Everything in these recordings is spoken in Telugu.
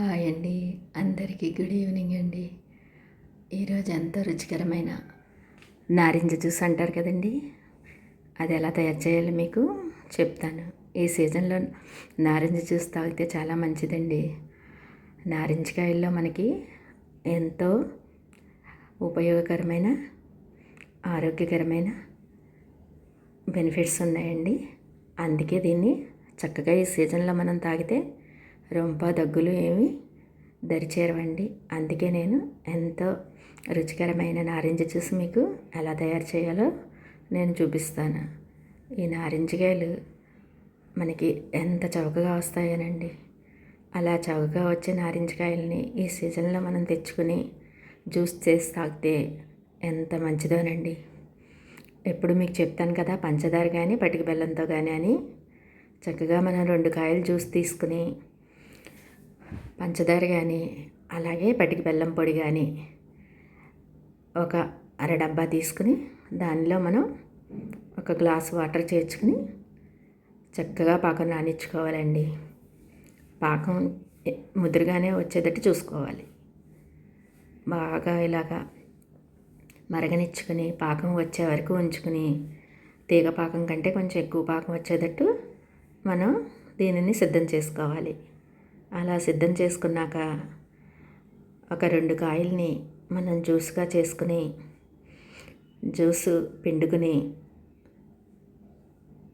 హాయ్ అండి. అందరికీ గుడ్ ఈవినింగ్ అండి. ఈరోజు ఎంతో రుచికరమైన నారింజ జ్యూస్ అంటారు కదండి. అది ఎలా తయారు చేయాలో మీకు చెప్తాను. ఈ సీజన్లో నారింజ జ్యూస్ తాగితే చాలా మంచిదండి. నారింజకాయల్లో మనకి ఎంతో ఉపయోగకరమైన ఆరోగ్యకరమైన బెనిఫిట్స్ ఉన్నాయండి. అందుకే దీన్ని చక్కగా ఈ సీజన్లో మనం తాగితే రొంప దగ్గులు ఏమి దరిచేరవండి. అందుకే నేను ఎంతో రుచికరమైన నారింజ జ్యూస్ మీకు ఎలా తయారు చేయాలో నేను చూపిస్తాను. ఈ నారింజకాయలు మనకి ఎంత చౌకగా వస్తాయోనండి. అలా చౌకగా వచ్చే నారింజకాయలని ఈ సీజన్లో మనం తెచ్చుకుని జ్యూస్ చేసి తాగితే ఎంత మంచిదోనండి. ఎప్పుడు మీకు చెప్తాను కదా పంచదార కానీ పటికి బెల్లంతో కానీ అని చక్కగా మనం రెండు కాయలు జ్యూస్ తీసుకుని పంచదార కానీ అలాగే పటికి బెల్లం పొడి కానీ ఒక అర డబ్బా తీసుకుని దానిలో మనం ఒక గ్లాస్ వాటర్ చేర్చుకుని చక్కగా పాకం నానిచ్చుకోవాలండి. పాకం ముదురుగానే వచ్చేటట్టు చూసుకోవాలి. బాగా ఇలాగా మరగనిచ్చుకుని పాకం వచ్చే వరకు ఉంచుకుని తీగ పాకం కంటే కొంచెం ఎక్కువ పాకం వచ్చేటట్టు మనం దీనిని సిద్ధం చేసుకోవాలి. అలా సిద్ధం చేసుకున్నాక ఒక రెండు కాయల్ని మనం జ్యూస్గా చేసుకుని జ్యూస్ పిండుకుని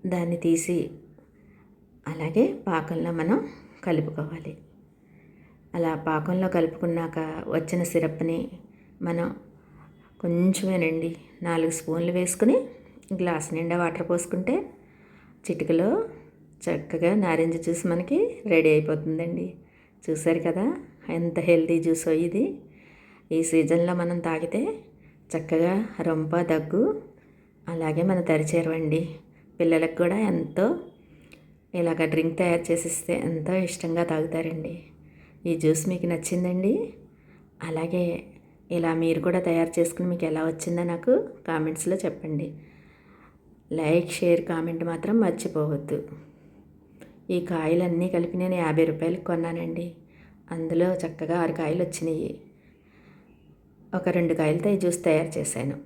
దాన్ని తీసి అలాగే పాకంలో మనం కలుపుకోవాలి. అలా పాకంలో కలుపుకున్నాక వచ్చిన సిరప్ని మనం కొంచెమేనండి నాలుగు స్పూన్లు వేసుకుని గ్లాస్ నిండా వాటర్ పోసుకుంటే చిటికలో చక్కగా నారింజ జ్యూస్ మనకి రెడీ అయిపోతుందండి. చూసారు కదా ఎంత హెల్తీ జ్యూస్ ఇది. ఈ సీజన్లో మనం తాగితే చక్కగా రొంప దగ్గు అలాగే మన తరిచేరవండి పిల్లలకు కూడా ఎంతో ఇలాగ డ్రింక్ తయారు చేసిస్తే ఎంతో ఇష్టంగా తాగుతారండి. ఈ జ్యూస్ మీకు నచ్చిందండి. అలాగే ఇలా మీరు కూడా తయారు చేసుకుని మీకు ఎలా వచ్చిందో నాకు కామెంట్స్లో చెప్పండి. లైక్ షేర్ కామెంట్ మాత్రం మర్చిపోవద్దు. ఈ కాయలన్నీ కలిపి నేను యాభై రూపాయలకి కొన్నానండి. అందులో చక్కగా ఆరు కాయలు వచ్చినాయి ఒక రెండు కాయలతో ఈ జ్యూస్ తయారు చేశాను.